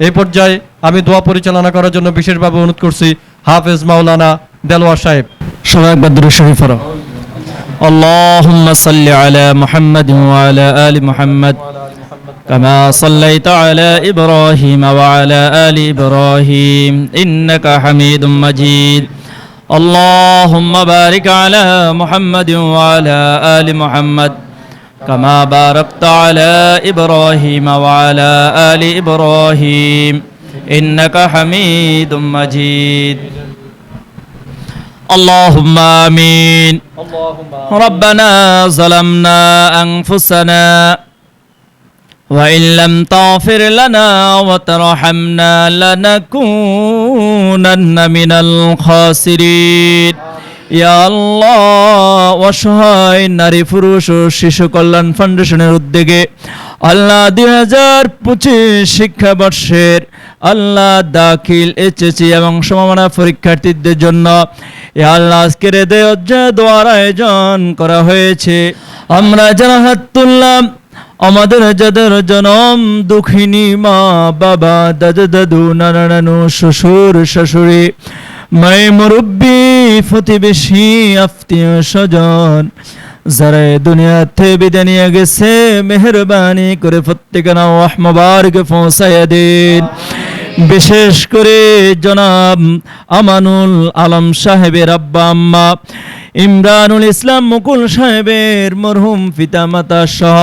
এই পর্যায়ে আমি দোয়া পরিচালনা করার জন্য বিশেষভাবে অনুরোধ করছি হাফেজ মাওলানা দেলোয়ার সাহেব সবাই একবার দূরে শরীফ পড়ো اللهم صل على محمد وعلى آل محمد كما صليت على إبراهيم وعلى آل إبراهيم إنك حميد مجيد اللهم بارك على محمد وعلى آل محمد كما باركت على إبراهيم وعلى آل إبراهيم. إنك حميد مجيد. اللهم آمين. ربنا ظلمنا أنفسنا وإن لم تغفر لنا وترحمنا لنكونن من الخاسرين. অসহায় নারী, পুরুষ ও শিশু কল্যাণ ফাউন্ডেশনের উদ্যোগে আল্লাহ দুই হাজার পঁচিশ শিক্ষাবর্ষের আল্লাহ দাখিল এইচএসি এবং সমমানা পরীক্ষার্থীদের জন্য আল্লাহ আজকের দোয়ার আয়োজন করা হয়েছে। আমরা যারা হাত তুললাম আমাদের যাদের জনম দুঃখিনী মা বাবা, দাদা দাদু, নানা নানু, শ্বশুর শাশুড়ি মাই মুরব্বী প্রতিবেশী আত্মীয় স্বজন, যারা দুনিয়াতে বিদায় নিয়ে গেছে, মেহরবানি করে প্রত্যেকে নাও আহমবারকে পৌঁছাইয়া দিন। বিশেষ করে জনাব আমানুল আলম সাহেবের আব্বা আম্মা, ইমরানুল ইসলাম মুকুল সাহেবের মরহুম পিতা মাতা সহ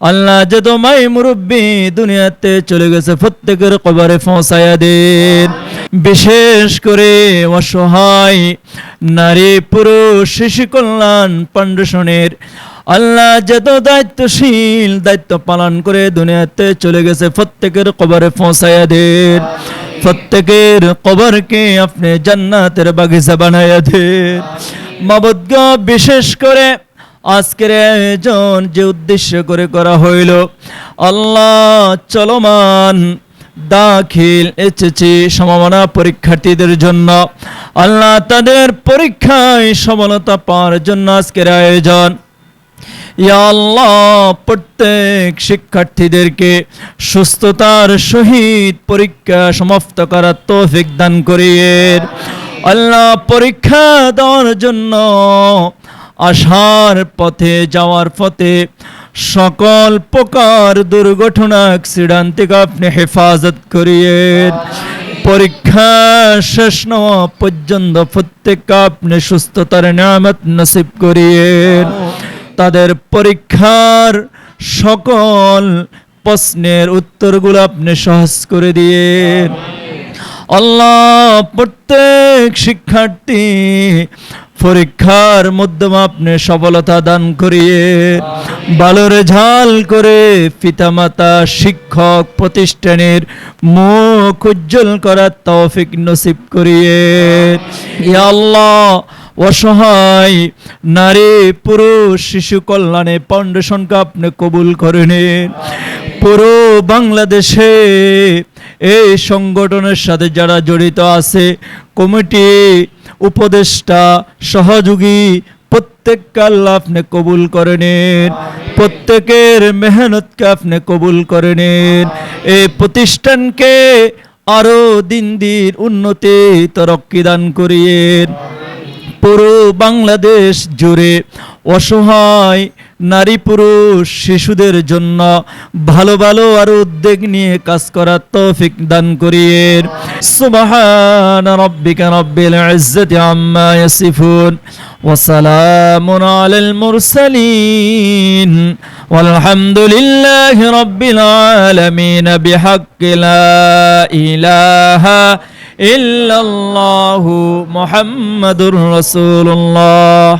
আল্লাহ যত মাই মুরব্বী দুনিয়াতে চলে গেছে প্রত্যেকের কবরে পৌঁছাইয়া দিন। বিশেষ করে অসহায় নারী পুরুষ শিশু কল্যাণ ফাউন্ডেশনের আল্লাহ যত দায়িত্বশীল দায়িত্ব পালন করে দুনিয়াতে চলে গেছে, প্রত্যেকের কবরে পৌঁছাইয়া দেন। প্রত্যেকের কবরকে আপনি জান্নাতের বাগিচা বানাইয়া দেন। মাবদ্গ বিশেষ করে আজকের আয়োজন যে উদ্দেশ্য করে করা হইল, আল্লাহ চলমান দাখিল এসেছি সমমানা পরীক্ষার্থীদের জন্য। আল্লাহ তাদের পরীক্ষায় সফলতা পাওয়ার জন্য আজকের আয়োজন। প্রত্যেক শিক্ষার্থীদেরকে সুস্থতার সহিত পরীক্ষা সমাপ্ত করার তৌফিক দান করিয়েন। আল্লাহ পরীক্ষা দেওয়ার জন্য আসার পথে যাওয়ার পথে সকল প্রকার দুর্ঘটনা, অ্যাক্সিডেন্ট থেকে আপনি হেফাজত করিয়েন। পরীক্ষা শেষ নেওয়া পর্যন্ত প্রত্যেক আপনি সুস্থতার নিয়ামত নসিব করিয়েন। তাদের পরীক্ষার সকল প্রশ্নের উত্তরগুলো আপনি সহজ করে দিয়ে আল্লাহ প্রত্যেক শিক্ষার্থী পরীক্ষার মাধ্যমে আপনি সফলতা দান করিয়ে ভালো রেজাল করে পিতামাতা, শিক্ষক, প্রতিষ্ঠানের মুখ উজ্জ্বল করার তৌফিক নসিব করিয়ে আল্লাহ, অসহায় নারী, পুরুষ, শিশু কল্যাণে ফাউন্ডেশনকে আপনি কবুল করে নিন। পুরো বাংলাদেশে এই সংগঠনের সাথে যারা জড়িত আছে কমিটি উপদেষ্টা সহযোগী প্রত্যেককে আল্লাহ আপনি কবুল করে নিন। প্রত্যেকের মেহনতকে আপনি কবুল করে নিন। এই প্রতিষ্ঠানকে আরও দিন দিন উন্নতি তরক্কি দান করিয়েন। পুরো বাংলাদেশ জুড়ে অসহায় নারী পুরুষ শিশুদের জন্য ভালো ভালো আর উদ্যোগ নিয়ে কাজ করার তৌফিক দান করিয়ে সুবহান রব্বিকা রব্বিল ইজ্জাতি আম্মা ইয়াসিফুন وسلام على المرسلين والحمد لله رب العالمين بحق لا إله إلا الله محمد رسول الله